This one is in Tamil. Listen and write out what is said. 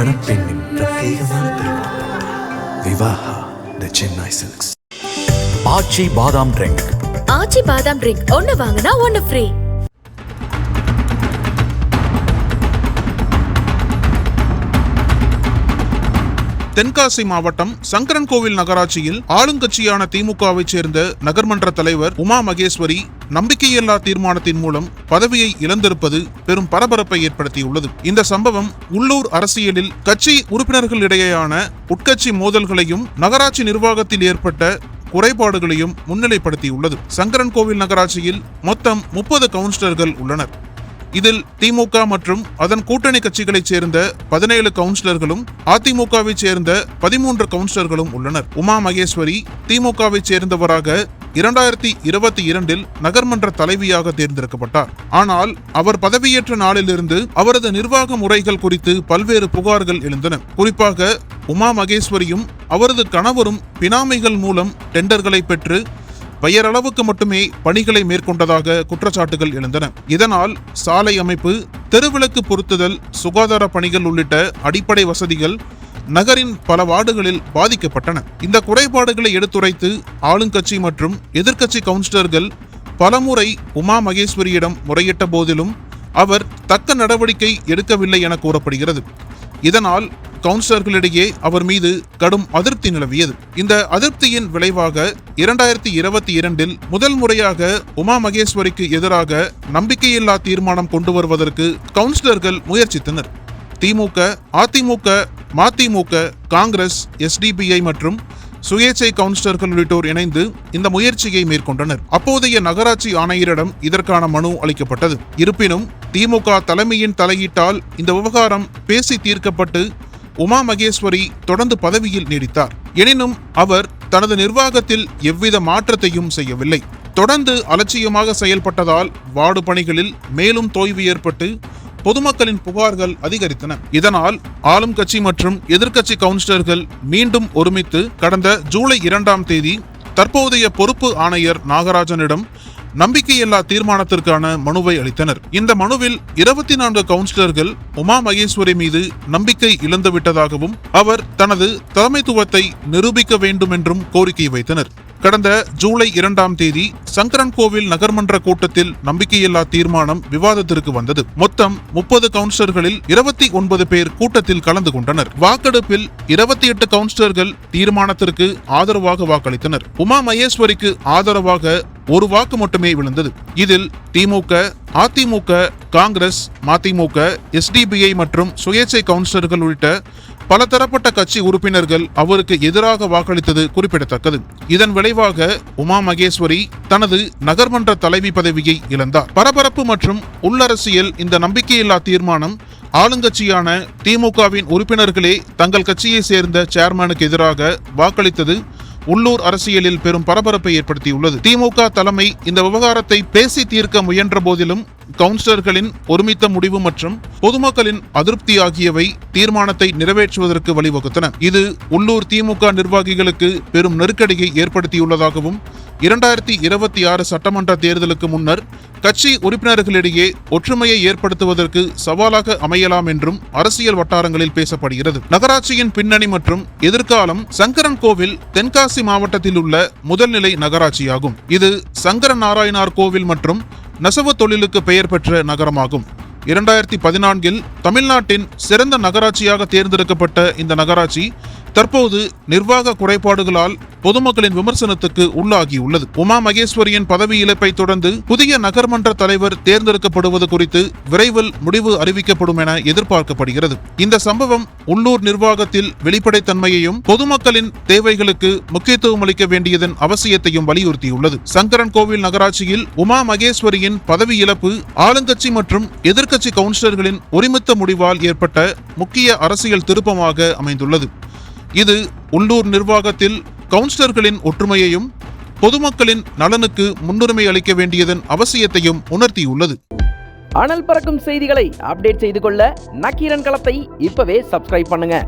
மணப்பெண்ணின் பிரத்யேகமான திருமணம். Vivaha the Chennai silks Aachi badam drink Aachi பாதாம் ட்ரிங்க் ஒன்னு வாங்கினா ஒன்னு ஃப்ரீ தென்காசி மாவட்டம் சங்கரன்கோவில் நகராட்சியில் ஆளுங்கட்சியான திமுகவைச் சேர்ந்த நகர்மன்ற தலைவர் உமா மகேஸ்வரி நம்பிக்கையில்லா தீர்மானத்தின் மூலம் பதவியை இழந்திருப்பது பெரும் பரபரப்பை ஏற்படுத்தியுள்ளது. இந்த சம்பவம் உள்ளூர் அரசியலில் கட்சி உறுப்பினர்களிடையேயான உட்கட்சி மோதல்களையும் நகராட்சி நிர்வாகத்தில் ஏற்பட்ட குறைபாடுகளையும் முன்னிலைப்படுத்தியுள்ளது. சங்கரன்கோவில் நகராட்சியில் மொத்தம் முப்பது கவுன்சிலர்கள் உள்ளனர். இதில் திமுக மற்றும் அதன் கூட்டணி கட்சிகளைச் சேர்ந்த பதினேழு கவுன்சிலர்களும் அதிமுகவைச் சேர்ந்த பதிமூன்று கவுன்சிலர்களும் உள்ளனர். உமா மகேஸ்வரி திமுகவைச் சேர்ந்தவராக இரண்டாயிரத்தி இருபத்தி இரண்டில் நகர்மன்ற தலைவியாக தேர்ந்தெடுக்கப்பட்டார். ஆனால் அவர் பதவியேற்ற நாளிலிருந்து அவரது நிர்வாக முறைகள் குறித்து பல்வேறு புகார்கள் எழுந்தன. குறிப்பாக உமா மகேஸ்வரியும் அவரது கணவரும் பினாமிகள் மூலம் டெண்டர்களை பெற்று பெயரளவுக்கு மட்டுமே பணிகளை மேற்கொண்டதாக குற்றச்சாட்டுகள் எழுந்தன. இதனால் சாலை அமைப்பு தெருவிளக்கு பொருத்துதல் சுகாதார பணிகள் உள்ளிட்ட அடிப்படை வசதிகள் நகரின் பல வார்டுகளில் பாதிக்கப்பட்டன. இந்த குறைபாடுகளை எடுத்துரைத்து ஆளுங்கட்சி மற்றும் எதிர்க்கட்சி கவுன்சிலர்கள் பலமுறை உமா மகேஸ்வரியிடம் முறையிட்ட போதிலும் அவர் தக்க நடவடிக்கை எடுக்கவில்லை என கூறப்படுகிறது. இதனால் கவுன்சிலர்களிடையே அவர் மீது கடும் அதிருப்தி நிலவியது. இந்த அதிருப்தியின் விளைவாக இரண்டாயிரத்தி இருபத்தி இரண்டில் முதல் முறையாக உமா மகேஸ்வரிக்கு எதிராக நம்பிக்கையில்லா தீர்மானம் கொண்டு வருவதற்கு கவுன்சிலர்கள் முயற்சித்தனர். திமுக அதிமுக மதிமுக காங்கிரஸ் எஸ்டிபிஐ மற்றும் சுயேச்சை கவுன்சிலர்கள் உள்ளிட்டோர் இணைந்து இந்த முயற்சியை மேற்கொண்டனர். அப்போதைய நகராட்சி ஆணையரிடம் இதற்கான மனு அளிக்கப்பட்டது. இருப்பினும் திமுக தலைமையின் தலையீட்டால் இந்த விவகாரம் பேசி தீர்க்கப்பட்டு உமா மகேஸ்வரி தொடர்ந்து பதவியில் நீடித்தார். எனினும் அவர் தனது நிர்வாகத்தில் எவ்வித மாற்றத்தையும் செய்யவில்லை. தொடர்ந்து அலட்சியமாக செயல்பட்டதால் வார்டு பணிகளில் மேலும் தோய்வு ஏற்பட்டு பொதுமக்களின் புகார்கள் அதிகரித்தன. இதனால் ஆளும் கட்சி மற்றும் எதிர்க்கட்சி கவுன்சிலர்கள் மீண்டும் ஒருமித்து கடந்த ஜூலை இரண்டாம் தேதி தற்போதைய பொறுப்பு ஆணையர் நாகராஜனிடம் நம்பிக்கையில்லா தீர்மானத்திற்கான மனுவை அளித்தனர். இந்த மனுவில் இருபத்தி நான்கு கவுன்சிலர்கள் உமா மகேஸ்வரி மீது நம்பிக்கை இழந்துவிட்டதாகவும் அவர் தனது தலைமைத்துவத்தை நிரூபிக்க வேண்டும் என்றும் கோரிக்கை வைத்தனர். கடந்த ஜூலை இரண்டாம் தேதி சங்கரன் கோவில் நகர்மன்ற கூட்டத்தில் நம்பிக்கையில்லா தீர்மானம் விவாதத்திற்கு வந்தது. மொத்தம் முப்பது கவுன்சிலர்களில் இருபத்தி ஒன்பது பேர் கூட்டத்தில் கலந்து கொண்டனர். வாக்கெடுப்பில் இருபத்தி எட்டு கவுன்சிலர்கள் தீர்மானத்திற்கு ஆதரவாக வாக்களித்தனர். உமா மகேஸ்வரிக்கு ஆதரவாக ஒரு வாக்கு மட்டுமே விழுந்தது. இதில் திமுக அதிமுக காங்கிரஸ் மதிமுக எஸ்டிபிஐ மற்றும் சுயேட்சை கவுன்சிலர்கள் உள்ளிட்ட பல தரப்பட்ட கட்சி உறுப்பினர்கள் அவருக்கு எதிராக வாக்களித்தது குறிப்பிடத்தக்கது. இதன் விளைவாக உமா மகேஸ்வரி தனது நகர்மன்ற தலைவி பதவியை இழந்தார். பரபரப்பு மற்றும் உள்ளரசியல் இந்த நம்பிக்கையில்லா தீர்மானம் ஆளுங்கட்சியான திமுகவின் உறுப்பினர்களே தங்கள் கட்சியை சேர்ந்த சேர்மனுக்கு எதிராக வாக்களித்தது உள்ளூர் அரசியலில் பெரும் பரபரப்பை ஏற்படுத்தியுள்ளது. திமுக தலைமை இந்த விவகாரத்தை பேசி தீர்க்க முயன்ற போதிலும் கவுன்சிலர்களின் ஒருமித்த முடிவு மற்றும் பொதுமக்களின் அதிருப்தி ஆகியவை தீர்மானத்தை நிறைவேற்றுவதற்கு வழிவகுத்தன. இது உள்ளூர் திமுக நிர்வாகிகளுக்கு பெரும் நெருக்கடியை ஏற்படுத்தியுள்ளதாகவும் இரண்டாயிரத்தி இருபத்தி ஆறு சட்டமன்ற தேர்தலுக்கு முன்னர் கட்சி உறுப்பினர்களிடையே ஒற்றுமையை ஏற்படுத்துவதற்கு சவாலாக அமையலாம் என்றும் அரசியல் வட்டாரங்களில் பேசப்படுகிறது. நகராட்சியின் பின்னணி மற்றும் எதிர்காலம் சங்கரன் கோவில் தென்காசி மாவட்டத்தில் உள்ள முதல்நிலை நகராட்சியாகும். இது சங்கர நாராயணார் கோவில் மற்றும் நெசவு தொழிலுக்கு பெயர் பெற்ற நகரமாகும். இரண்டாயிரத்தி பதினான்கில் தமிழ்நாட்டின் சிறந்த நகராட்சியாக தேர்ந்தெடுக்கப்பட்ட இந்த நகராட்சி தற்போது நிர்வாக குறைபாடுகளால் பொதுமக்களின் விமர்சனத்துக்கு உள்ளாகியுள்ளது. உமா மகேஸ்வரியின் பதவி இழப்பை தொடர்ந்து புதிய நகர்மன்ற தலைவர் தேர்ந்தெடுக்கப்படுவது குறித்து விரைவில் முடிவு அறிவிக்கப்படும் என எதிர்பார்க்கப்படுகிறது. இந்த சம்பவம் உள்ளூர் நிர்வாகத்தில் வெளிப்படைத்தன்மையையும் பொதுமக்களின் தேவைகளுக்கு முக்கியத்துவம் அளிக்க வேண்டியதன் அவசியத்தையும் வலியுறுத்தியுள்ளது. சங்கரன் கோவில் நகராட்சியில் உமா மகேஸ்வரியின் பதவி இழப்பு ஆளுங்கட்சி மற்றும் எதிர்க்கட்சி கவுன்சிலர்களின் ஒருமித்த முடிவால் ஏற்பட்ட முக்கிய அரசியல் திருப்பமாக அமைந்துள்ளது. இது உள்ளூர் நிர்வாகத்தில் கவுன்சிலர்களின் ஒற்றுமையையும் பொதுமக்களின் நலனுக்கு முன்னுரிமை அளிக்க வேண்டியதன் அவசியத்தையும் உணர்த்தியுள்ளது. அனல் பறக்கும் செய்திகளை அப்டேட் செய்து கொள்ள நக்கீரன் களத்தை இப்பவே சப்ஸ்கிரைப் பண்ணுங்க.